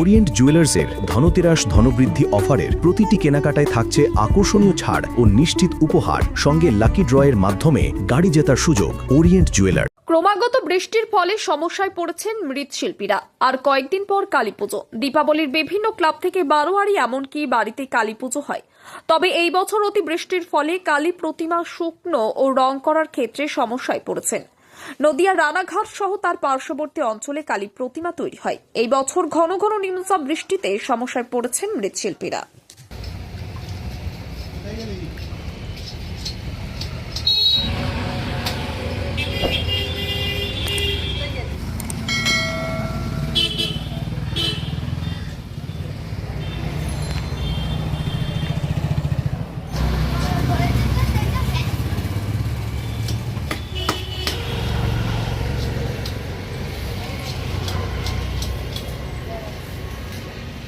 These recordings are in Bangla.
ওরিয়েন্ট জুয়েলার্সের ধনতেরাস ধনবৃদ্ধি অফারের প্রতিটি কেনাকাটায় থাকছে আকর্ষণীয় ছাড় ও নিশ্চিত উপহার। সঙ্গে লাকি ড্রয়ের মাধ্যমে গাড়ি জেতার সুযোগ ওরিয়েন্ট জুয়েলার ক্রমাগত বৃষ্টির ফলে সমস্যায় পড়েছেন মৃৎশিল্পীরা। আর কয়েকদিন পর কালীপুজো। দীপাবলির বিভিন্ন ক্লাব থেকে বারোয়ারি এমনকি বাড়িতে কালীপুজো হয়। তবে এই বছর অতি বৃষ্টির ফলে কালী প্রতিমা শুকনো ও রং করার ক্ষেত্রে সমস্যায় পড়েছেন। নদিয়া রানাঘাট সহ তার পার্শ্ববর্তী অঞ্চলে কালী প্রতিমা তৈরি হয়। এই বছর ঘন ঘন নিম্নচাপ বৃষ্টিতে সমস্যায় পড়েছেন মৃৎশিল্পীরা। পুরো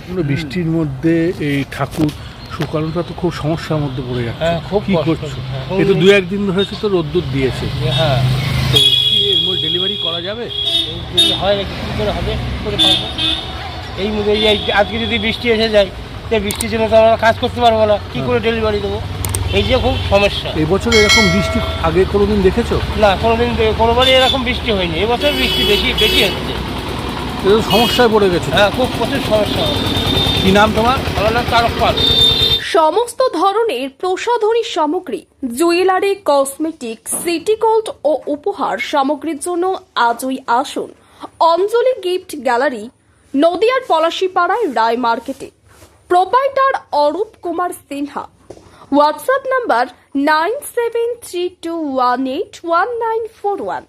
বৃষ্টির মধ্যে এই ঠাকুর শুকানোটা তো খুব সমস্যার মধ্যে পড়ে যাচ্ছে। হ্যাঁ, খুব কি করছ? হ্যাঁ, এই তো দু একদিন হয়েছে তো রোদ্দুর দিয়েছে। হ্যাঁ। তো কি এর মধ্যে ডেলিভারি করা যাবে? হয় নাকি? কী করে হবে? করে পারব? এই এই আজকে যদি বৃষ্টি এসে যায় তো বৃষ্টির জন্য তো আমরা কাজ করতে পারব না। কী করে ডেলিভারি দেবো? এই যে খুব সমস্যা। এবছর এরকম বৃষ্টি আগে কোনোদিন দেখেছ? না কোনোদিন দে- কোনোবারই এরকম বৃষ্টি হয়নি। এবছর বৃষ্টি বেশি বেশি হচ্ছে। সমস্যায় পড়ে গেছে। হ্যাঁ খুব প্রচুর সমস্যা কি নাম তোমার? আমার নাম তারক পাল। সমস্ত ধরনের প্রসাধনী সামগ্রী জুয়েলারি কসমেটিক সিটি গোল্ড ও উপহার সামগ্রীর জন্য আজই আসুন। অঞ্জলি গিফট গ্যালারি নদিয়ার পলাশিপাড়ায় রায় মার্কেটে। Proprietor Arup Kumar Sinha. WhatsApp number nine seven three two one eight one nine four one.